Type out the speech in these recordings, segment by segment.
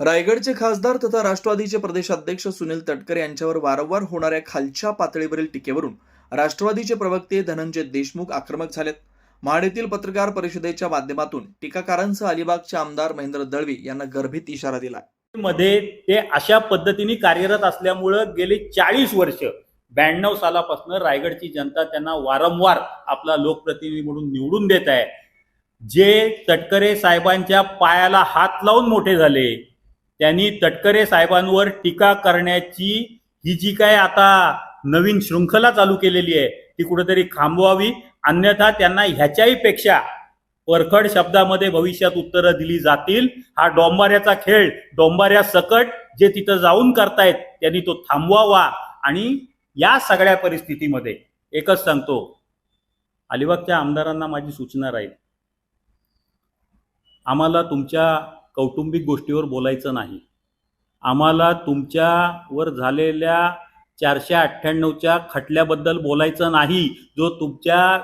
रायगडचे खासदार तथा राष्ट्रवादीचे प्रदेशाध्यक्ष सुनील तटकरे यांच्यावर वारंवार होणाऱ्या खालच्या पातळीवरील टीकेवरून राष्ट्रवादीचे प्रवक्ते धनंजय देशमुख आक्रमक झालेत. महाड येथील पत्रकार परिषदेच्या माध्यमातून टीकाकारांसह अलिबागचे आमदार महेंद्र दळवी यांना गर्भित इशारा दिला मध्ये ते अशा पद्धतीने कार्यरत असल्यामुळं गेली चाळीस वर्ष ब्याण्णव सालापासून रायगडची जनता त्यांना वारंवार आपला लोकप्रतिनिधी म्हणून निवडून देत आहे. जे तटकरे साहेबांच्या पायाला हात लावून मोठे झाले त्यांनी तटकरे साहेबांवर टीका करण्याची ही जी काय आता नवीन शृंखला चालू केलेली आहे ती कुठेतरी थांबवावी. अन्यथा त्यांना ह्याच्याही पेक्षा परखड शब्दामध्ये भविष्यात उत्तरं दिली जातील. हा डोंबाऱ्याचा खेळ डोंबाऱ्या सकट जे तिथं जाऊन करतायत त्यांनी तो थांबवावा. आणि या सगळ्या परिस्थितीमध्ये एकच सांगतो अलिबागच्या आमदारांना माझी सूचना राहील. आम्हाला तुमच्या कौटुंबिक गोष्टीवर बोलायचं नाही. आम्हाला तुमच्यावर झालेल्या चारशे अठ्ठ्याण्णवच्या खटल्याबद्दल बोलायचं नाही जो तुमच्या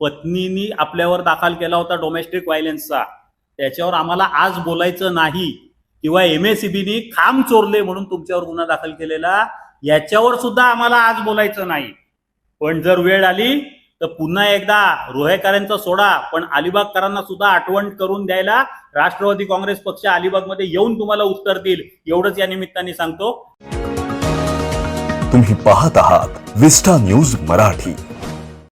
पत्नीनी आपल्यावर दाखल केला होता डोमेस्टिक व्हायलेन्सचा त्याच्यावर आम्हाला आज बोलायचं नाही किंवा एम एस बीनी खांब चोरले म्हणून तुमच्यावर गुन्हा दाखल केलेला याच्यावर सुद्धा आम्हाला आज बोलायचं नाही. पण जर वेळ आली तर पुन्हा एकदा रोहेकरांचा सोडा पण अलिबागकरांना सुद्धा आठवण करून द्यायला राष्ट्रवादी काँग्रेस पक्ष अलिबागमध्ये येऊन तुम्हाला उत्तर देईल एवढंच या निमित्ताने सांगतो. तुम्ही पाहत आहात विस्टा न्यूज मराठी.